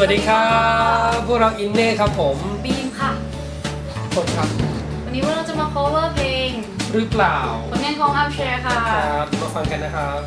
วัสดีครับพวกเราอินเน่ครับผมบีมค่ะผมครับ วันนี้พวกเราจะมา cover เพลงหรือเปล่าผลงานของอัพแชร์ค่ะครับมาฟังกันนะครับ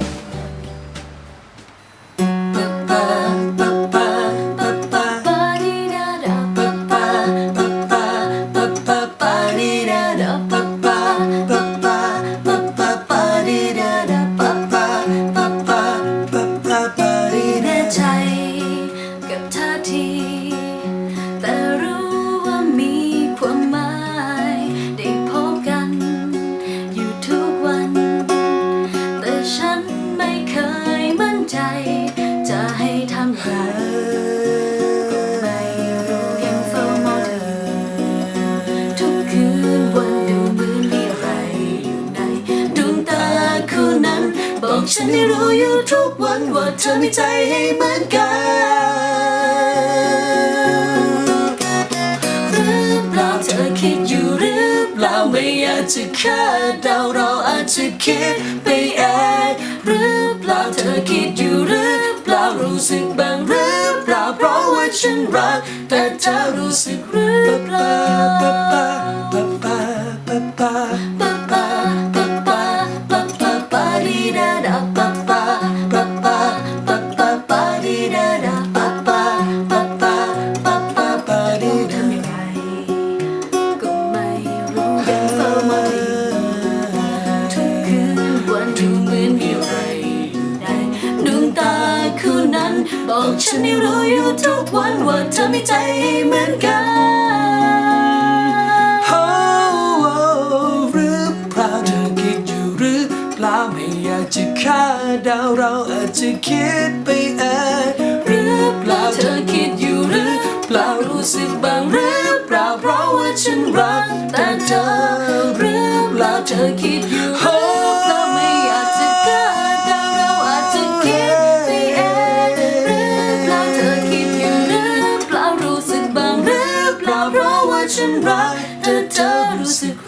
บอกฉันให้รู้อยู่ทุกวันว่าเธอมีใจให้เหมือนกันหรือเปล่าเธอคิดอยู่หรือเปล่าไม่อยากจะคาดเดาเราอาจจะคิดไปเองหรือเปล่าเธอคิดอยู่หรือเปล่ารู้สึกบ้างหรือเปล่าเพราะว่าฉันรักแต่เธอรู้สึกหรือเปล่า อกฉันให้รู้อยู่ทุกวันว่าเธอมีใจเหมือนกันโอ้หรือเปล่าเธอคิดอยู่หรือเปล่าไม่อยากจะคาดเดาเราอาจจะคิดไปเองหรือเปล่าเธอคิดอยู่หรือเปล่ารู้สึกบ้างหรือเปล่าเพราะว่าฉันรักแต่เธอหรือเปล่าเธอคิด and rock the double sick